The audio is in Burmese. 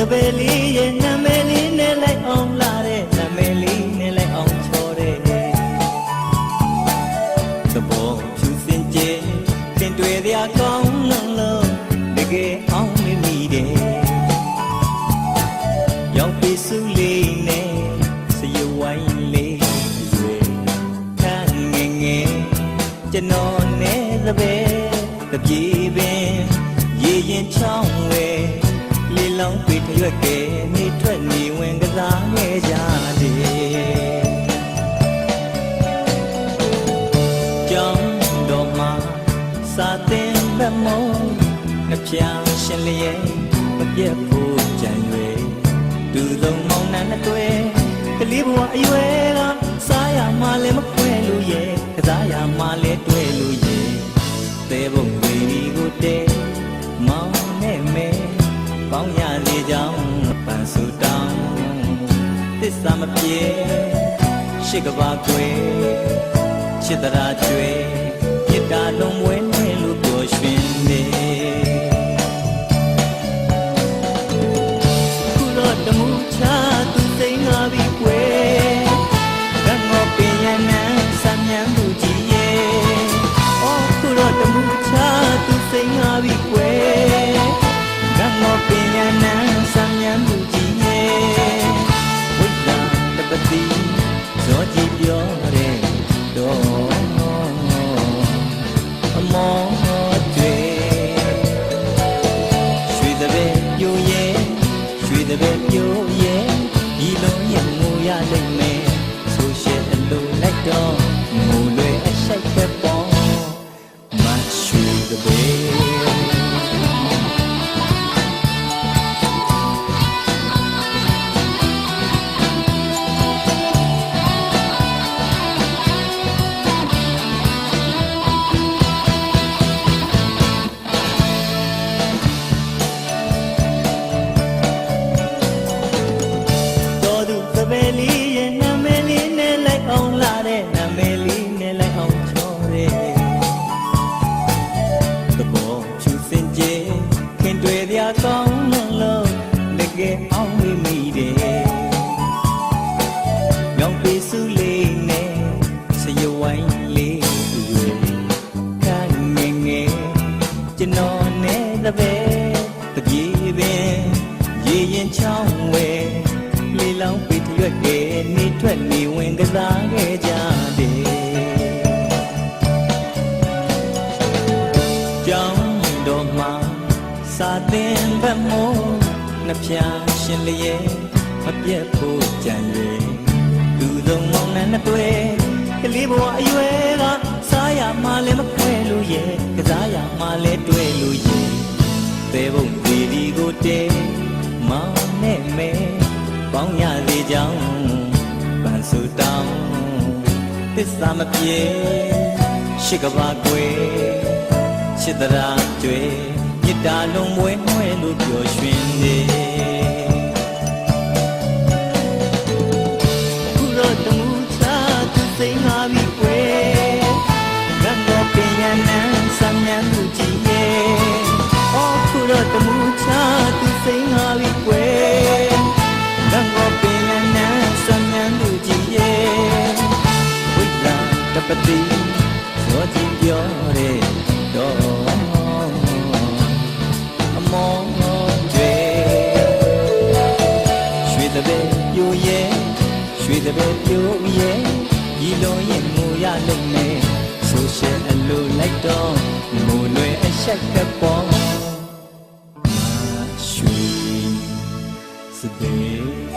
စပယ်လေးရဲ့နာမည်လေးနဲ့လိုက်အောင်လာတဲ့နာမည်လေးနဲ့လိုက်အောင်ချော်တဲ့သဘောဖြူစင်ကြဲတင်တွေ့ရကောင်းလုံးလုံးတကယ်အောင်မိမိတယ်ရောက်ပြီစုလေးနဲ့စရဝိုင်းလေးရွယ်ခန်းငယ်ငယ်ကျွန်တော်နဲ့သပဲတပြေပင်ရေရင်ချောင်းဝဲလေလောင်း ပေထရွက်ကဲနေထွက်နေဝင်ကစားခဲ့ကြတယ်ကြောင်းတော်မှာစာတင်ဘက်မုံနှပြရှင်လျက်မပြတ်ဖို့ကြံရွယ်သူသုံးမောင်းနှံနှစ်တွဲကလေးဘဝအရွယ်ကစားရမှလည်းမခွဲလို့ရဲ့ကစားရမှလည်းတွဲလို့ရဲ့သဲဘုံတွေ ရှိကဘာကွယ်ချစ်တရာကျွေ ကြီးပြောတဲ့တော့အမောတွေရွှေတဲ့ပြိုရဲ့ရွှေတဲ့ပြို ပြေပင်ရေရင်ချောင်းဝဲလေလောင်းပေထရွက်ကဲနေထွက်နေဝင်ကစားခဲ့ကြတယ်ကြောင်းတော်မှာစာတင်ဘက်မောနှပြရှင်လျက်မပြတ်ဖို့ကြံရွယ်လူသုံးမောင်းနှံနှစ်တွဲကလေးဘဝအရွယ်ကစားရမှလည်းမခွဲလို့ရဲ့ကစားရမှလည်းတွဲလို့ရဲ့သဲဘုံဒီဒီကို တဲမောင်းနဲ့မဲပေါင်းရသေးကြောင်းပန်းစုတောင်းသစ္စာမပြေရှိကဘာကွယ်ချစ်တရာကျွေမြစ်တာလုံးမွဲမွဲလို့ပြောရွှင်နေ ပတိဇောကြီးပြောတဲ့တော့အမောတွေရွှေတပည့်ပြိုရဲ့ရွှေတပည့်ပြိုရဲ့ဤလုံးရဲ့ငိုရလိမ့်မယ်ဆိုရှယ်အလိုလိုက်တော့ငိုလွယ်အရှက်ကပေါ်ရွှေစပေ